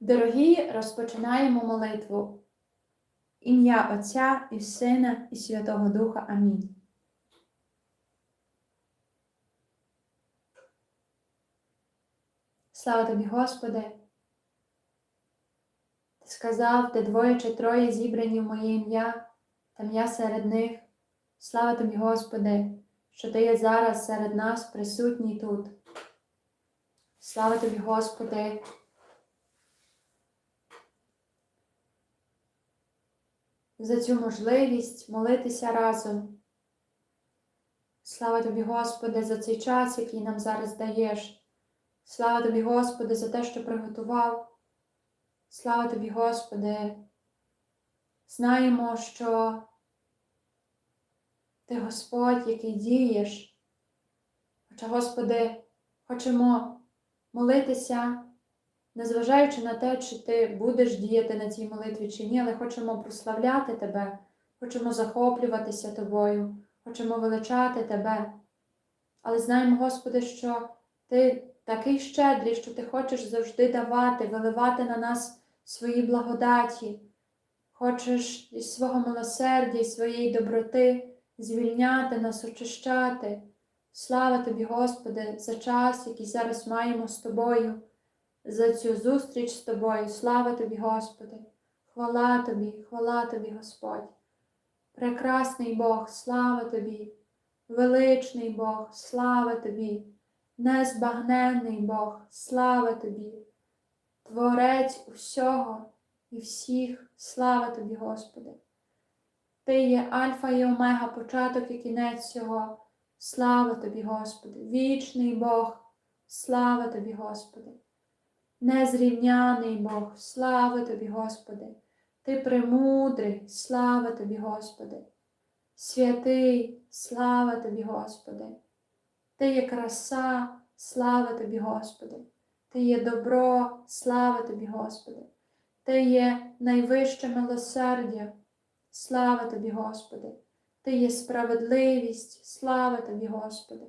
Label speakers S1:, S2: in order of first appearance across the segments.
S1: Дорогі, розпочинаємо молитву. Ім'я Отця і Сина, і Святого Духа. Амінь. Слава тобі, Господи. Ти сказав, де двоє чи троє зібрані в моє ім'я, там я серед них. Слава тобі, Господи, що ти є зараз серед нас присутній тут. Слава тобі, Господи. За цю можливість молитися разом. Слава тобі, Господи, за цей час, який нам зараз даєш. Слава тобі, Господи, за те, що приготував. Слава тобі, Господи. Знаємо, що Ти Господь, який дієш. Хоча, Господи, хочемо молитися, незважаючи на те, чи ти будеш діяти на цій молитві чи ні, але хочемо прославляти Тебе, хочемо захоплюватися Тобою, хочемо величати Тебе. Але знаємо, Господи, що Ти такий щедрий, що Ти хочеш завжди давати, виливати на нас свої благодаті, хочеш із свого милосердя, і своєї доброти звільняти нас, очищати. Слава тобі, Господи, за час, який зараз маємо з Тобою, за цю зустріч з Тобою. Слава тобі, Господи, хвала Тобі, хвала Тобі, Господь. Прекрасний Бог, слава Тобі, величний Бог, слава Тобі, незбагненний Бог, слава Тобі, Творець усього і всіх, слава Тобі, Господи. Ти є Альфа і Омега, початок і кінець цього. Слава тобі, Господи, вічний Бог, слава тобі, Господи, незрівняний Бог, слава тобі, Господи, Ти премудрий, слава тобі, Господи, святий, слава тобі, Господи, Ти є краса, слава тобі, Господи, Ти є добро, слава тобі, Господи, Ти є найвище милосердя, слава тобі, Господи. Ти є справедливість, слава тобі, Господи.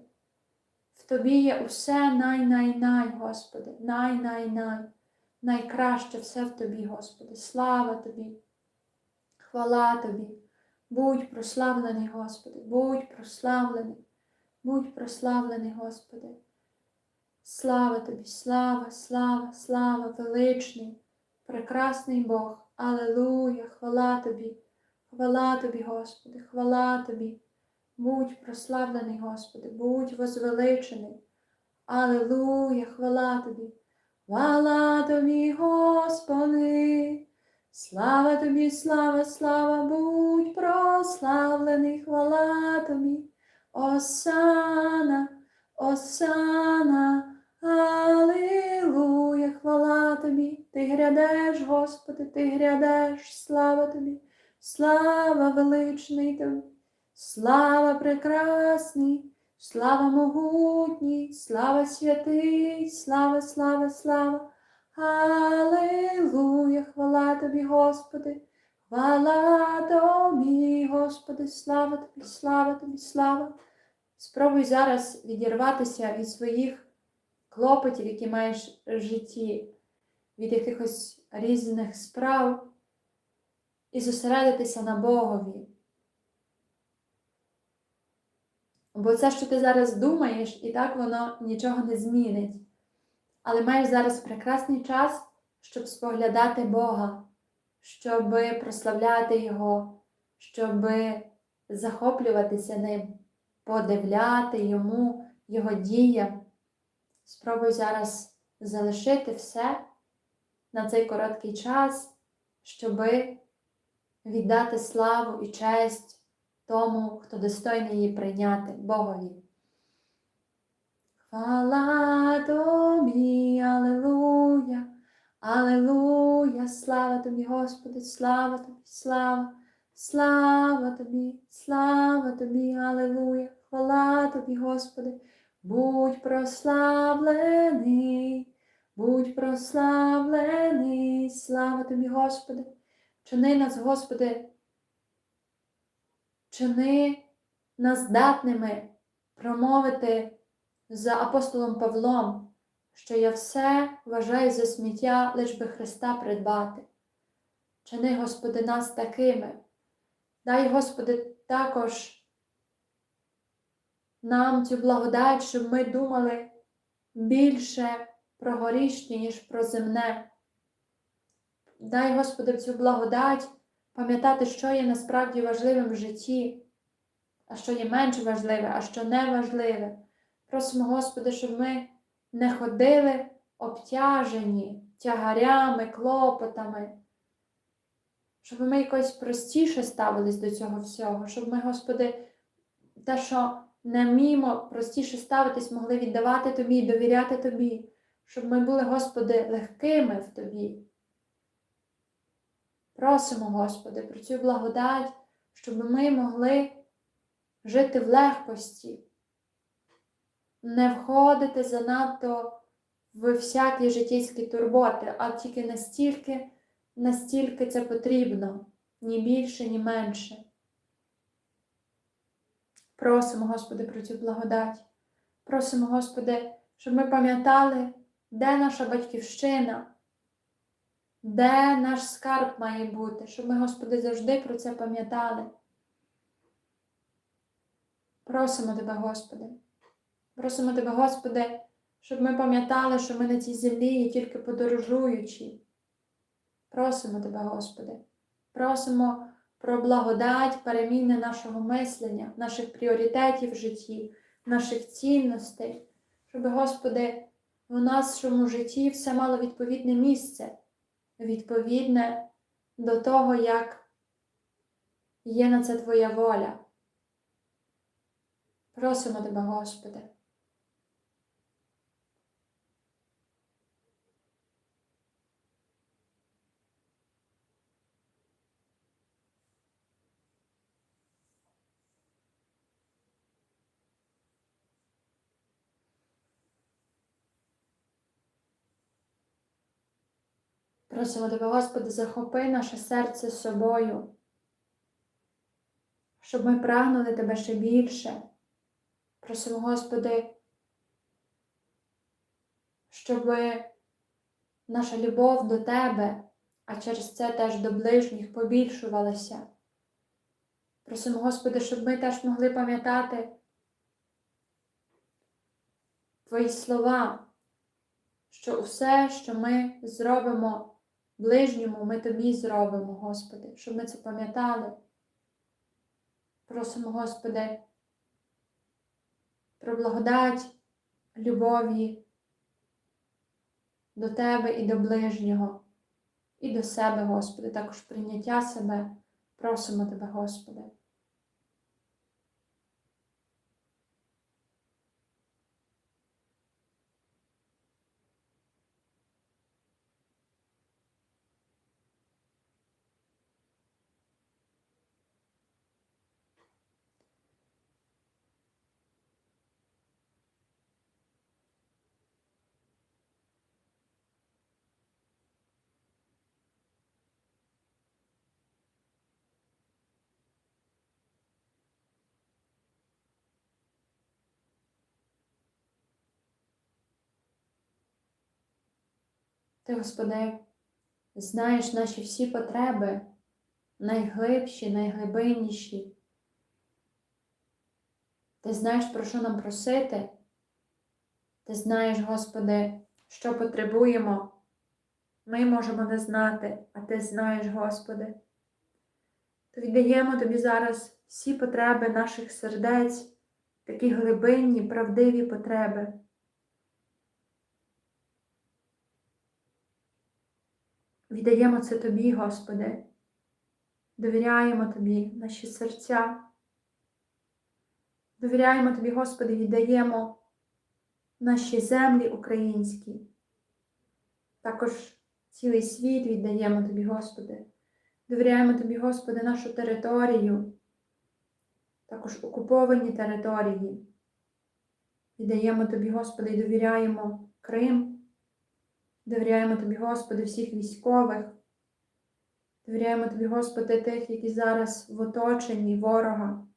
S1: Тобі є усе най-най-най, Господи, най-най-най, найкраще все в тобі, Господи, слава тобі, хвала тобі, будь прославлений, Господи, будь прославлений, будь прославлений, Господи. Слава тобі, слава, слава, слава, величний, прекрасний Бог, Алелуя, хвала тобі. Хвала тобі, Господи, хвала тобі, будь прославлений, Господи, будь возвеличений. Аллилуйя, хвала тобі, хвала тобі, Господи, слава тобі, слава, слава, будь прославлений, хвала тобі, Осана, Осана, Аллилуйя, хвала тобі, ти грядеш, Господи, ти грядеш, слава тобі. Слава величний тобі, слава прекрасний, слава могутній, слава святий, слава, слава, слава. Аллилуйя, хвала тобі, Господи, хвала тобі, Господи, слава тобі, слава тобі, слава. Спробуй зараз відірватися від своїх клопотів, які маєш в житті, від якихось різних справ і зосередитися на Богові. Бо це, що ти зараз думаєш, і так воно нічого не змінить. Але маєш зараз прекрасний час, щоб споглядати Бога, щоб прославляти Його, щоб захоплюватися ним, подивляти Йому, Його діям. Спробуй зараз залишити все на цей короткий час, щоби віддати славу і честь тому, хто достойний її прийняти, Богові. Хвала тобі, Аллилуйя, Аллилуйя, слава тобі, Господи, слава тобі, слава, слава тобі, слава тобі, Аллилуйя, хвала тобі, Господи, будь прославлений, будь прославлений, слава тобі, Господи. Чини нас, Господи, чини нас здатними промовити за апостолом Павлом, що я все вважаю за сміття, лиш би Христа придбати. Чини, Господи, нас такими. Дай, Господи, також нам цю благодать, щоб ми думали більше про горішнє, ніж про земне. Дай, Господи, цю благодать пам'ятати, що є насправді важливим в житті, а що є менш важливе, а що не важливе. Просимо, Господи, щоб ми не ходили обтяжені тягарями, клопотами, щоб ми якось простіше ставились до цього всього, щоб ми, Господи, те, що не вміємо простіше ставитись, могли віддавати Тобі, довіряти Тобі, щоб ми були, Господи, легкими в Тобі. Просимо, Господи, про цю благодать, щоб ми могли жити в легкості, не входити занадто в всякі життєйські турботи, а тільки настільки, настільки це потрібно, ні більше, ні менше. Просимо, Господи, про цю благодать. Просимо, Господи, щоб ми пам'ятали, де наша батьківщина, де наш скарб має бути, щоб ми, Господи, завжди про це пам'ятали. Просимо Тебе, Господи. Просимо Тебе, Господи, щоб ми пам'ятали, що ми на цій землі є тільки подорожуючі. Просимо Тебе, Господи. Просимо про благодать, переміни нашого мислення, наших пріоритетів в житті, наших цінностей, щоб, Господи, у нашому житті все мало відповідне місце, відповідне до того, як є на це Твоя воля. Просимо Тебе, Господи. Просимо Тебе, Господи, захопи наше серце собою, щоб ми прагнули Тебе ще більше. Просимо, Господи, щоб наша любов до Тебе, а через це теж до ближніх побільшувалася. Просимо, Господи, щоб ми теж могли пам'ятати Твої слова, що усе, що ми зробимо ближньому, ми Тобі зробимо, Господи, щоб ми це пам'ятали. Просимо, Господи, про благодать, любові до Тебе і до ближнього, і до себе, Господи, також прийняття себе. Просимо Тебе, Господи. Ти, Господи, знаєш наші всі потреби, найглибші, найглибинніші. Ти знаєш, про що нам просити. Ти знаєш, Господи, що потребуємо. Ми можемо не знати, а Ти знаєш, Господи. То віддаємо Тобі зараз всі потреби наших сердець, такі глибинні, правдиві потреби. Віддаємо це Тобі, Господи, довіряємо Тобі наші серця. Довіряємо Тобі, Господи, віддаємо наші землі українські. Також цілий світ віддаємо Тобі, Господи. Довіряємо Тобі, Господи, нашу територію, також окуповані території. Віддаємо Тобі, Господи, і довіряємо Крим. Довіряємо Тобі, Господи, всіх військових. Довіряємо Тобі, Господи, тих, які зараз в оточенні ворога,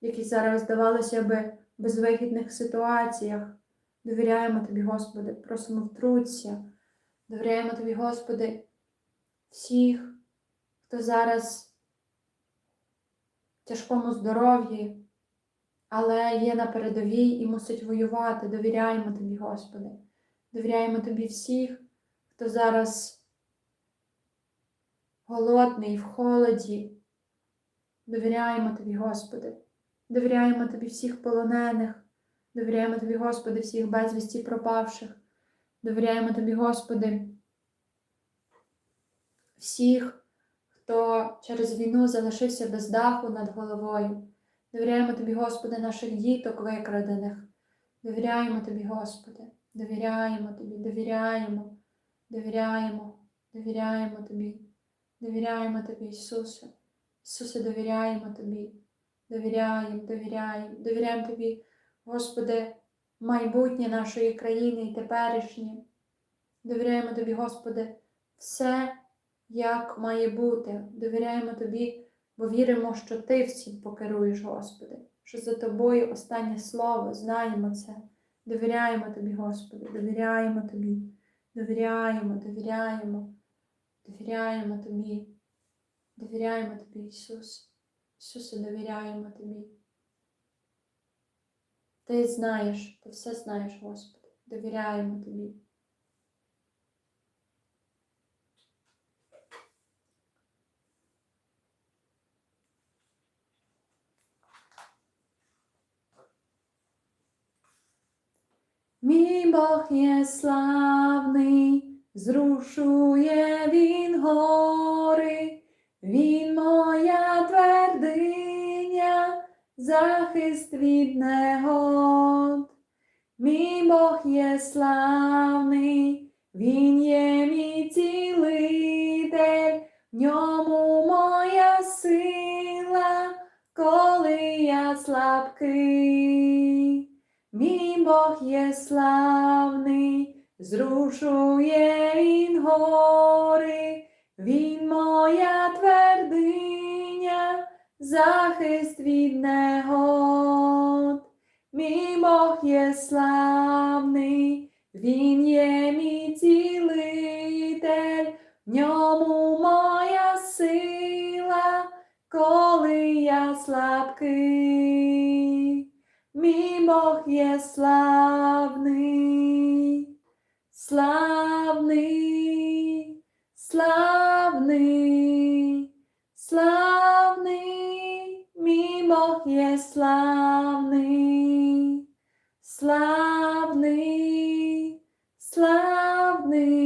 S1: які зараз, здавалося би, в безвихідних ситуаціях, Довіряємо Тобі, Господи, просимо втруться. Довіряємо Тобі, Господи, всіх, хто зараз в тяжкому здоров'ї, але є на передовій і мусить воювати. Довіряємо Тобі, Господи. Довіряємо Тобі всіх, хто зараз голодний, в холоді. Довіряємо Тобі, Господи. Довіряємо Тобі всіх полонених. Довіряємо Тобі, Господи, всіх безвісті пропавших. Довіряємо Тобі, Господи, всіх, хто через війну залишився без даху над головою. Довіряємо Тобі, Господи, наших діток викрадених. Довіряємо Тобі, Господи, довіряємо Тобі, довіряємо, довіряємо, довіряємо Тобі, довіряємо Тобі, Ісусе. Ісусе, довіряємо Тобі, довіряємо, довіряємо, довіряємо Тобі, Господи, майбутнє нашої країни і теперішнє. Довіряємо Тобі, Господи, все, як має бути. Довіряємо Тобі, бо віримо, що Ти всім покеруєш, Господи, що за Тобою останнє слово, знаємо це. Довіряємо Тобі, Господи, довіряємо Тобі, довіряємо, довіряємо, довіряємо Тобі, довіряємо Тобі, Ісус. Ісусе, довіряємо Тобі. Ти знаєш, ти все знаєш, Господи. Довіряємо Тобі. Мій Бог є славний, зрушує він гори, він моя твердиня, захист від негод. Мій Бог є славний, він є мій цілитель, в ньому моя сила, коли я слабкий. Бог є славний, зрушує він гори, він моя твердиня, захист від негод. Мій Бог є славний, він є мій цілитель, в ньому моя сила, коли я слабкий. Бог є славний, славний, славний, славний, мій Бог є славний, славний, славний,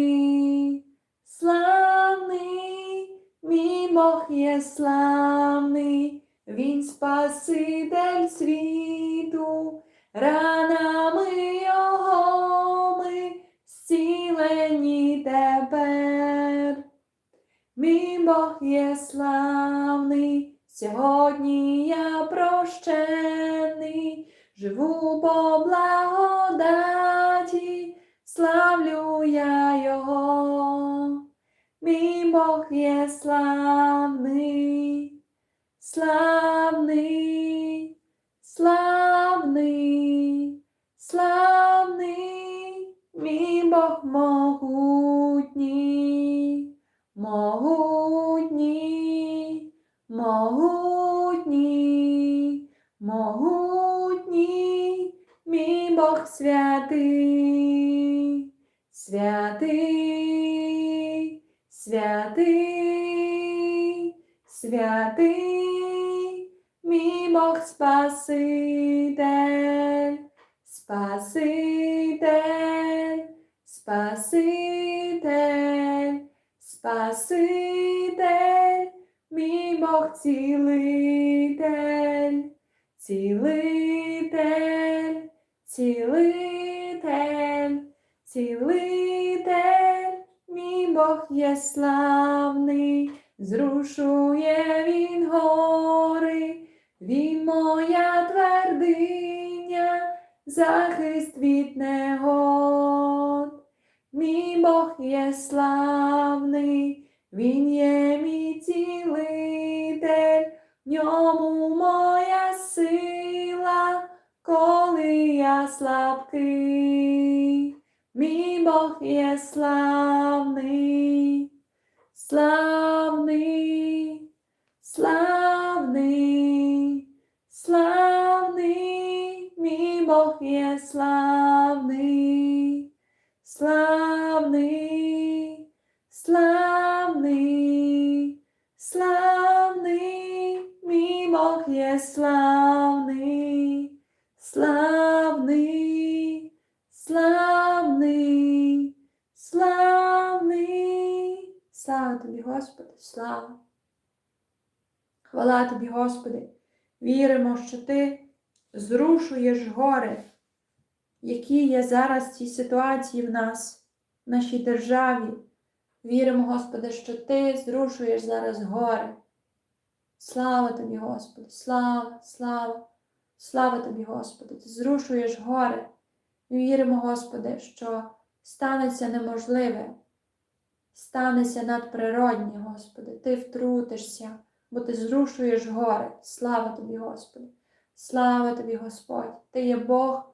S1: славний, мій Бог є славний. Він спаситель світу, ранами його ми зцілені тепер. Мій Бог є славний, сьогодні я прощений, живу по благодаті, славлю я його. Мій Бог є славний. Славний, славний, славний, мій Бог могутній, могутній, могутній, могутній, мій Бог святий, святий, святий, святий, мій Бог Спаситель, Спаситель, Спаситель, Спаситель, мій Бог цілитель, цілитель, цілитель, цілитель, мій Бог є славний, зрушує він гори, він моя твердиня, захист від негод. Мій Бог є славний, він є мій цілитель, в ньому моя сила, коли я слабкий, мій Бог є славний, славний, славний, Славний, славний, славний, славний, мій Бог є славний, славний, славний, славний. Слава тобі, Господи, слава. Хвала тобі, Господи. Віримо, що Ти зрушуєш гори, які є зараз в цій ситуації в нас, в нашій державі. Віримо, Господи, що Ти зрушуєш зараз гори. Слава тобі, Господи, слава, слава, слава тобі, Господи, Ти зрушуєш гори. Віримо, Господи, що станеться неможливе, станеться надприроднє, Господи, Ти втрутишся, бо Ти зрушуєш гори. Слава тобі, Господи, слава тобі, Господь, Ти є Бог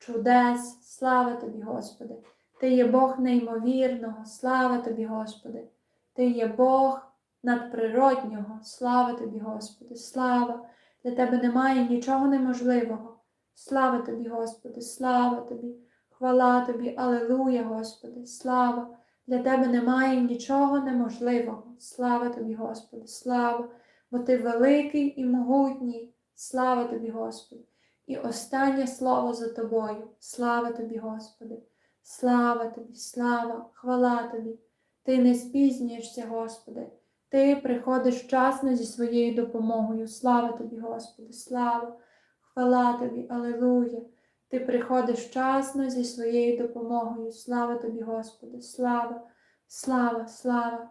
S1: чудес, слава тобі, Господи, Ти є Бог неймовірного, слава тобі, Господи, Ти є Бог надприроднього, слава тобі, Господи, слава, для Тебе немає нічого неможливого. Слава тобі, Господи, слава тобі, хвала тобі, Алелуя, Господи, слава. Для Тебе немає нічого неможливого. Слава тобі, Господи, слава, бо Ти великий і могутній. Слава тобі, Господи. І останнє слово за тобою. Слава тобі, Господи, слава тобі, слава, хвала тобі. Ти не спізнюєшся, Господи. Ти приходиш вчасно зі своєю допомогою. Слава тобі, Господи, слава, хвала тобі, Алелуя. Ти приходиш вчасно зі своєю допомогою. Слава тобі, Господи, слава, слава, слава.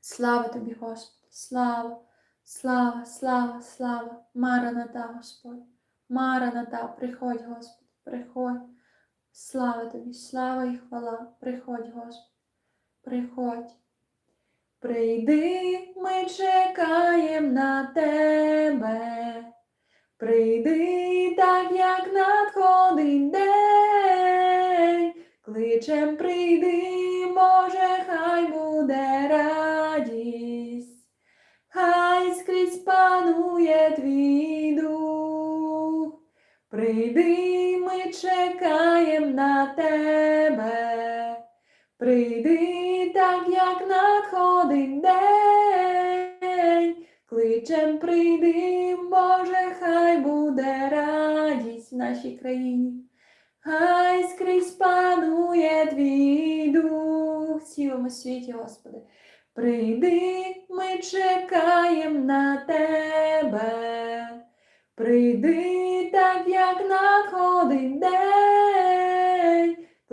S1: Слава тобі, Господи, слава, слава, слава, слава. Мараната, Господь. Мараната, приходь, Господи, приходь. Слава тобі, слава і хвала. Приходь, Господи, приходь. Прийди, ми чекаєм на тебе. Прийди так, як надходить день, кличем прийди, Боже, хай буде радість, хай скрізь панує твій чекаєм на тебе. Прийди так, як надходить день, кличем прийди, Боже, хай буде радість в нашій країні, хай скрізь панує твій дух в цілому світі, Господи. Прийди, ми чекаєм на тебе. Прийди так, як надходить день,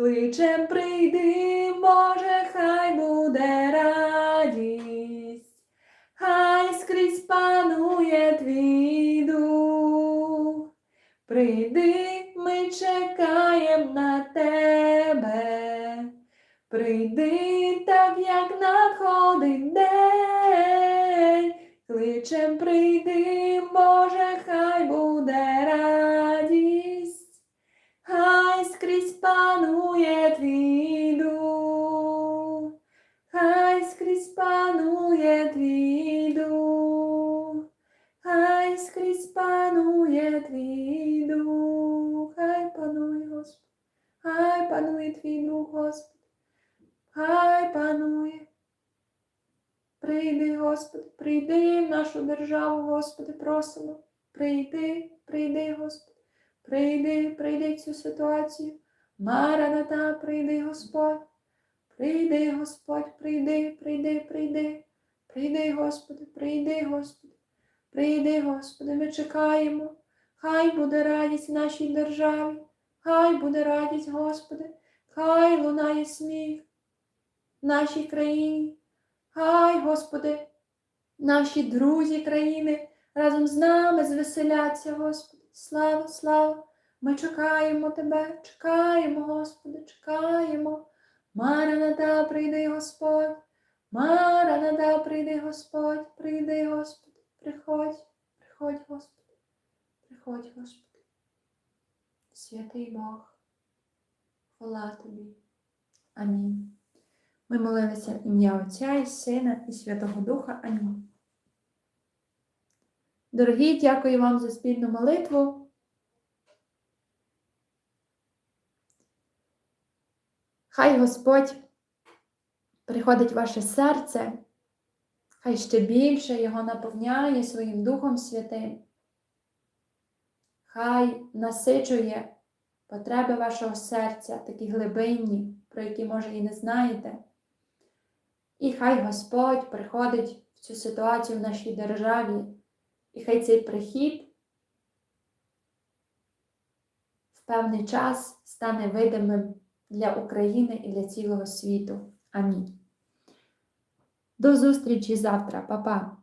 S1: кличем прийди, Боже, хай буде радість, хай скрізь панує твій дух. Прийди, ми чекаєм на тебе. Прийди так, як надходить день, кличем прийди, Боже, хай буде радість, панує твій дух, хай скрізь панує твій дух, хай скрізь панує твій дух, хай панує Господь, хай панує твій дух, Господь, хай панує. Прийди, Господи, прийди в нашу державу, Господи, просимо. Прийди, прийди, Господи, прийди, прийди в цю ситуацію. Мараната, прийди, Господь. Прийди, Господь, прийди, прийди, прийди. Прийди, Господи, прийди, Господи. Прийди, Господи, ми чекаємо. Хай буде радість в нашій державі. Хай буде радість, Господи. Хай лунає сміх в нашій країні. Хай, Господи, наші друзі країни разом з нами звеселяться, Господи. Слава, слава! Ми чекаємо Тебе, чекаємо, Господи, чекаємо. Мараната, прийди, Господь. Мараната, прийди, Господь, прийди, Господи, приходь, приходь, Господи, приходь, Господи. святий Бог. Хвала тобі. Амінь. Ми молилися ім'я Отця і Сина і Святого Духа. Амінь. Дорогі, дякую вам за спільну молитву. Хай Господь приходить в ваше серце, хай ще більше його наповняє своїм Духом Святим. Хай насичує потреби вашого серця, такі глибинні, про які, може, і не знаєте. І хай Господь приходить в цю ситуацію в нашій державі, і хай цей прихід в певний час стане видимим для України і для цілого світу. Амінь. До зустрічі завтра, Па-па!